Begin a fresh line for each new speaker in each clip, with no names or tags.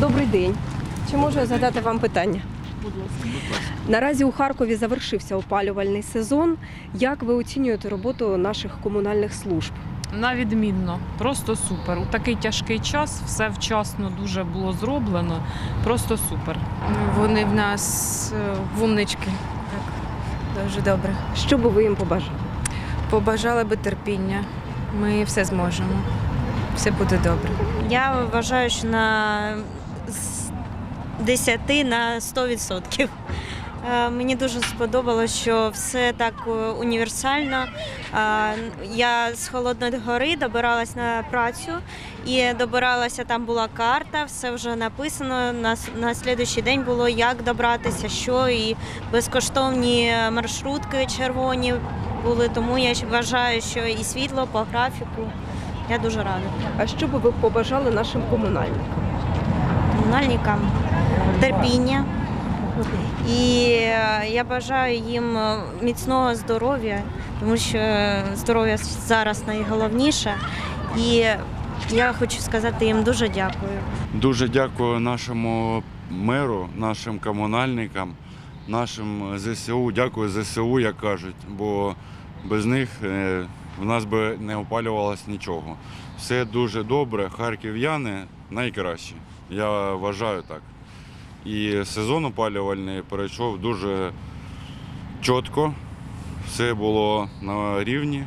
Добрий день. Чи можу я задати вам питання?
Будь ласка.
Наразі у Харкові завершився опалювальний сезон. Як ви оцінюєте роботу наших комунальних служб?
На відмінно, просто супер. У такий тяжкий час все вчасно дуже було зроблено. Просто супер.
Вони в нас е, вумнички. Так, дуже добре.
Що би ви їм побажали?
Побажали би терпіння. Ми все зможемо. Все буде добре.
Я вважаю, що на з 10 на 100%. Е, Мені дуже сподобалось, що все так е, універсально. Е, Я з Холодної гори добиралась на працю і добиралася, там була карта, все вже написано. На, на слідуючий день було, як добратися, що, і безкоштовні маршрутки червоні були. Тому я вважаю, що і світло по графіку. Я дуже рада.
А що би ви побажали нашим комунальникам?
Комунальникам терпіння. І е, я бажаю їм е, міцного здоров'я, тому що здоров'я зараз найголовніше. І я хочу сказати їм дуже дякую.
Дуже дякую нашому меру, нашим комунальникам, нашим ЗСУ. Дякую ЗСУ, як кажуть, бо без них е, в нас би не опалювалось нічого. Все дуже добре. Харків'яни найкращі. Я вважаю так. І сезон опалювальний перейшов дуже чітко. Все було на рівні.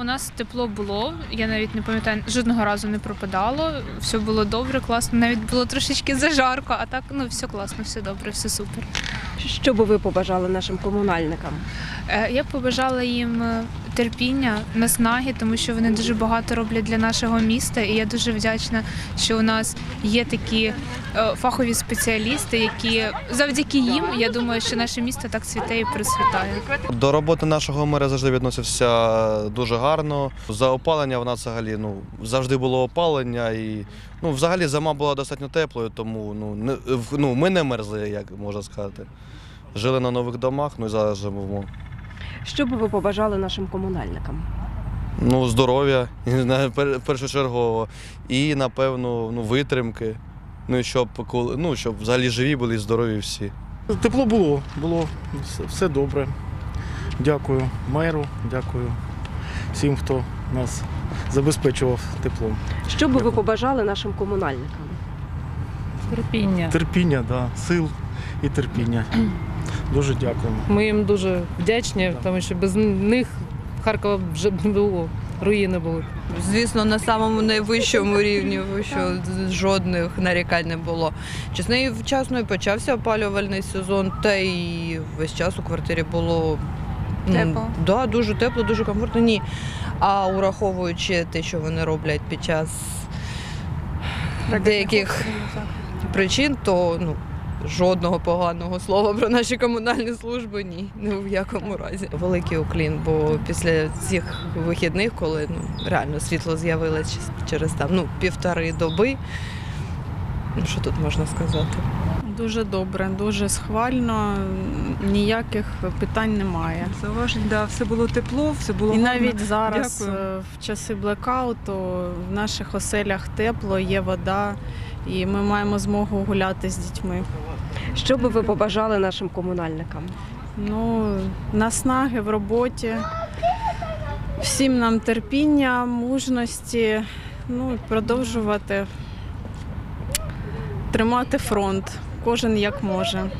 У нас тепло було, я навіть не пам'ятаю, жодного разу не пропадало. Все було добре, класно. Навіть було трошечки зажарко, а так ну все класно, все добре, все супер.
Що би ви побажали нашим комунальникам?
Е, Я б побажала їм терпіння, наснаги, тому що вони дуже багато роблять для нашого міста. І я дуже вдячна, що у нас є такі е, фахові спеціалісти, які завдяки їм, я думаю, що наше місто так цвіте і процвітає.
До роботи нашого мера завжди відносився дуже гарно. За опалення в нас взагалі ну, завжди було опалення. І ну, взагалі зима була достатньо теплою, тому ну, не, ну, ми не мерзли, як можна сказати. Жили на нових домах, ну і зараз живемо.
Що би ви побажали нашим комунальникам?
Ну, здоров'я, першочергово. І, напевно, ну, витримки. Ну і щоб, коли- ну, щоб взагалі живі були і здорові всі.
Тепло було, було все, все добре. Дякую меру, дякую всім, хто нас забезпечував теплом.
Що би ви побажали нашим комунальникам?
Терпіння.
Терпіння, да, сил і терпіння. Дуже дякуємо.
Ми їм дуже вдячні, тому що без них Харкова вже б не було, руїни були.
Звісно, на самому найвищому рівні, що жодних нарікань не було. Чесно, і вчасно і почався опалювальний сезон, та й весь час у квартирі було ну,
Тепло.
Да, дуже тепло, дуже комфортно. Ні. А ураховуючи те, що вони роблять під час деяких причин, то ну. Жодного поганого слова про наші комунальні служби ні, ні в якому разі. Великий уклін, бо після цих вихідних, коли ну реально світло з'явилось через там ну півтори доби. Ну що тут можна сказати?
Дуже добре, дуже схвально. Ніяких питань немає.
Зауважень, да, все було тепло, все було
І
гарно.
навіть зараз,
Дякую.
е, в часи блекауту, в наших оселях тепло, є вода, і ми маємо змогу гуляти з дітьми.
Що би ви побажали нашим комунальникам?
Ну, наснаги в роботі. Всім нам терпіння, мужності, ну, продовжувати тримати фронт, кожен як може.